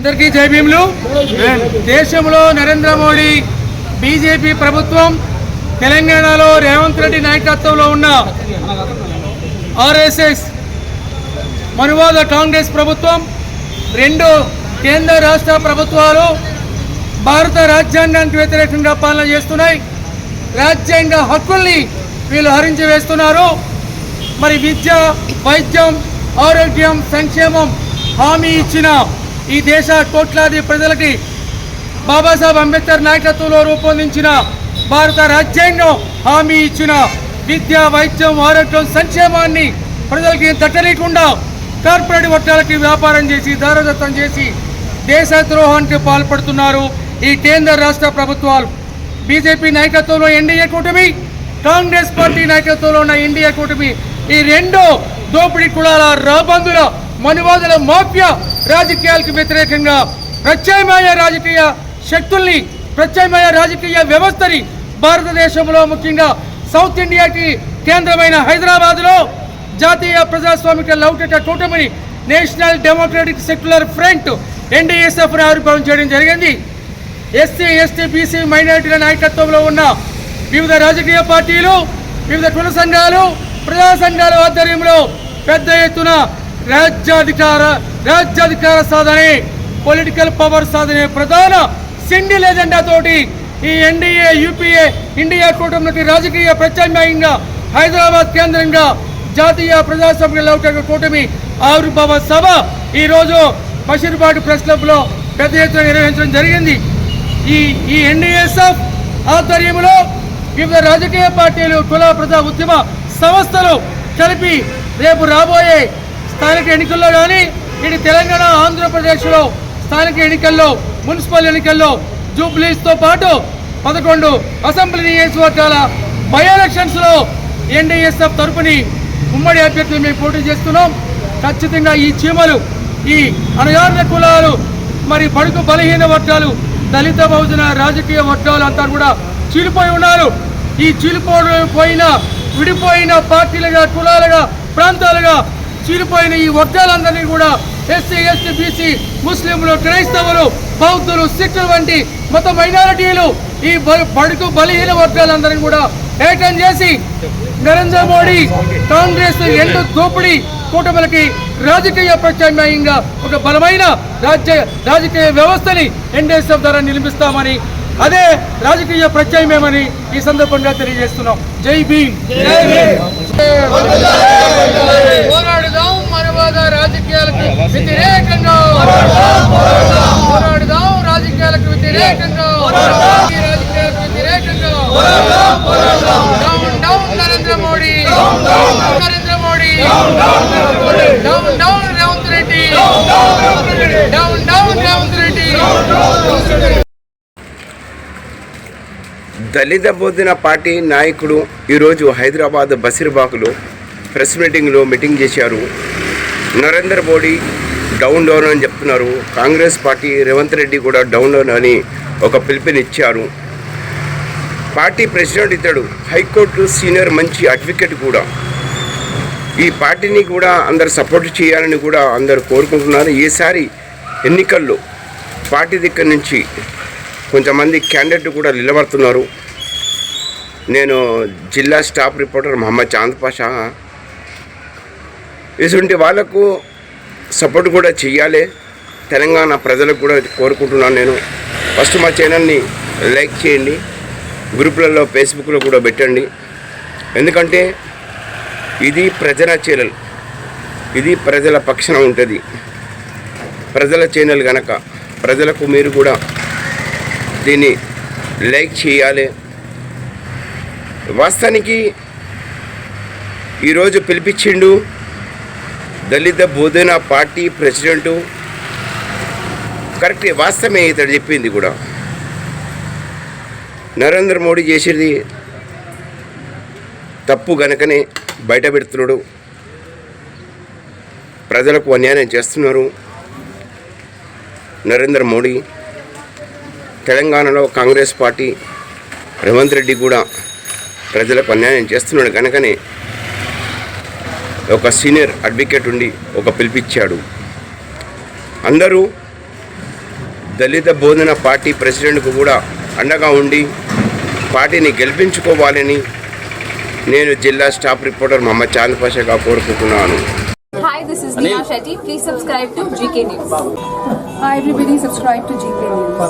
అందరికీ జై భీములు. దేశంలో నరేంద్ర మోడీ బీజేపీ ప్రభుత్వం తెలంగాణలో రేవంత్ రెడ్డి నాయకత్వంలో ఉన్న ఆర్ఎస్ఎస్ మనువాద కాంగ్రెస్ ప్రభుత్వం రెండు కేంద్ర రాష్ట్ర ప్రభుత్వాలు భారత రాజ్యాంగానికి వ్యతిరేకంగా పాలన చేస్తున్నాయి. రాజ్యాంగ హక్కుల్ని వీళ్ళు హరించి వేస్తున్నారు. మరి విద్య వైద్యం ఆరోగ్యం సంక్షేమం హామీ ఇచ్చిన ఈ దేశ కోట్లాది ప్రజలకి బాబాసాహెబ్ అంబేద్కర్ నాయకత్వంలో రూపొందించిన భారత రాజ్యాంగం హామీ ఇచ్చిన విద్య వైద్యం ఆరోగ్యం సంక్షేమాన్ని ప్రజలకి దట్టలేకుండా కార్పొరేట్ వర్గాలకి వ్యాపారం చేసి దారదత్తం చేసి దేశ ద్రోహానికి పాల్పడుతున్నారు ఈ కేంద్ర రాష్ట్ర ప్రభుత్వాలు. బీజేపీ నాయకత్వంలో ఎన్డీఏ కూటమి కాంగ్రెస్ పార్టీ నాయకత్వంలో ఉన్న ఎన్డీఏ కూటమి ఈ రెండో దోపిడీ కులాల రాబందుల మనువాదుల మాఫియా రాజకీయాలకు వ్యతిరేకంగా ప్రత్యామ్నాయ రాజకీయ శక్తుల్ని ప్రత్యామ్నాయ రాజకీయ వ్యవస్థని భారతదేశంలో ముఖ్యంగా సౌత్ ఇండియాకి కేంద్రమైన హైదరాబాద్లో జాతీయ ప్రజాస్వామిక లౌకిక కూటమిని నేషనల్ డెమోక్రటిక్ సెక్యులర్ ఫ్రంట్ ఎన్డీఎస్ఎఫ్ను ఆవిర్భావం చేయడం జరిగింది. ఎస్సీ ఎస్టీ బీసీ మైనారిటీల నాయకత్వంలో ఉన్న వివిధ రాజకీయ పార్టీలు వివిధ కుల సంఘాలు ప్రజా సంఘాల ఆధ్వర్యంలో పెద్ద ఎత్తున రాజ్యాధికార రాజ్యాధికార సాధనే పొలిటికల్ పవర్ సాధనే ప్రధాన సింగిల్ ఎజెండా తోటి ఈ ఎన్డీఏ యూపీఏ ఇండియా కూటమికి రాజకీయ ప్రత్యామ్నాయంగా హైదరాబాద్ కేంద్రంగా జాతీయ ప్రజాస్వామ్య లౌకిక కూటమి ఆవిర్భావ సభ ఈరోజు బషీర్బాటు ప్రెస్ క్లబ్లో పెద్ద ఎత్తున నిర్వహించడం జరిగింది. ఈ ఈ ఎన్డీఎస్ఎఫ్ ఆధ్వర్యంలో వివిధ రాజకీయ పార్టీలు కుల ప్రజా ఉద్యమ సంస్థలు కలిపి రేపు రాబోయే స్థానిక ఎన్నికల్లో కానీ ఇటు తెలంగాణ ఆంధ్రప్రదేశ్లో స్థానిక ఎన్నికల్లో మున్సిపల్ ఎన్నికల్లో జూబ్లీస్తో పాటు పదకొండు అసెంబ్లీ నియోజకవర్గాల బై ఎలక్షన్స్లో ఎన్డీఎస్ఎఫ్ తరపుని ఉమ్మడి అభ్యర్థులు మేము పోటీ చేస్తున్నాం. ఖచ్చితంగా ఈ చీమలు ఈ అణగారిన కులాలు మరి బడుగు బలహీన వర్గాలు దళిత బహుజన రాజకీయ వర్గాలు అంతా కూడా చీలిపోయి ఉన్నారు. ఈ చీలిపోయిన విడిపోయిన పార్టీలుగా కులాలుగా ప్రాంతాలుగా చీలిపోయిన ఈ వర్గాలందరినీ కూడా ఎస్సీ ఎస్టీ బీసీ ముస్లింలు క్రైస్తవులు బౌద్ధులు సిక్కులు వంటి మత మైనారిటీలు ఈ బడుకు బలహీన వర్గాలందరినీ కూడా ఏకం చేసి నరేంద్ర మోడీ కాంగ్రెస్ ఎండు దోపిడీ కూటమిలకి రాజకీయ ప్రత్యామ్నాయంగా ఒక బలమైన రాజ్య రాజకీయ వ్యవస్థని ఎన్డీఎస్ఎఫ్ ద్వారా నిర్మిస్తామని అదే రాజకీయ ప్రత్యామ్నాయమని ఈ సందర్భంగా తెలియజేస్తున్నాం. జై భీమ్. పోరాడుదాం మనవాద రాజకీయాలకు వ్యతిరేకంగా. పోరాడుదాం రాజకీయాలకు వ్యతిరేకంగా. ఈ రాజకీయాలకు వ్యతిరేకంగా. Down down Narendra Modi. Narendra Modi. Down down Revanth Reddy. Down down Revanth Reddy Dalita Bodhana party నాయకుడు ఈరోజు హైదరాబాద్ బసిర్బాగ్లో ప్రెస్ మీటింగ్లో మీటింగ్ చేశారు. నరేంద్ర మోడీ డౌన్ డౌన్ అని చెప్తున్నారు. కాంగ్రెస్ పార్టీ రేవంత్ రెడ్డి కూడా డౌన్ డౌన్ అని ఒక పిలుపునిచ్చారు. పార్టీ ప్రెసిడెంట్ ఇతడు హైకోర్టు సీనియర్ మంచి అడ్వకేట్ కూడా. ఈ పార్టీని కూడా అందరు సపోర్ట్ చేయాలని కూడా అందరు కోరుకుంటున్నారు. ఈసారి ఎన్నికల్లో పార్టీ దగ్గర నుంచి కొంతమంది క్యాండిడేట్ కూడా నిలబడుతున్నారు. నేను జిల్లా స్టాఫ్ రిపోర్టర్ మహమ్మద్ చాంద్ పాషా. ఇటువంటి వాళ్ళకు సపోర్ట్ కూడా చేయాలి తెలంగాణ ప్రజలకు కూడా కోరుకుంటున్నాను నేను. ఫస్ట్ మా ఛానల్ని లైక్ చేయండి. గ్రూపులలో ఫేస్బుక్లో కూడా పెట్టండి. ఎందుకంటే ఇది ప్రజల ఛానల్ ఇది ప్రజల పక్షన ఉంటుంది. ప్రజల ఛానల్ కనుక ప్రజలకు మీరు కూడా దీన్ని లైక్ చేయాలి. వాస్తవానికి ఈరోజు పిలిపించిండు దళిత బోధన పార్టీ ప్రెసిడెంటు. కరెక్ట్ వాస్తవమే ఇతడు చెప్పింది కూడా. నరేంద్ర మోడీ చేసేది తప్పు గనకనే బయట పెడుతున్నాడు. ప్రజలకు అన్యాయం చేస్తున్నారు. నరేంద్ర మోడీ తెలంగాణలో కాంగ్రెస్ పార్టీ రేవంత్ రెడ్డి కూడా ప్రజలకు అన్యాయం చేస్తున్నాడు కనుకనే ఒక సీనియర్ అడ్వకేట్ ఉండి ఒక పిలిపించాడు అందరూ దళిత బోధన పార్టీ ప్రెసిడెంట్కు కూడా అండగా ఉండి పార్టీని గెలిపించుకోవాలని నేను జిల్లా స్టాఫ్ రిపోర్టర్ మహమ్మద్ చాంద్ పాషాగా కోరుకుంటున్నాను Hi, this is Neha Shetty. Please subscribe to GK News. Hi everybody, subscribe to GK News.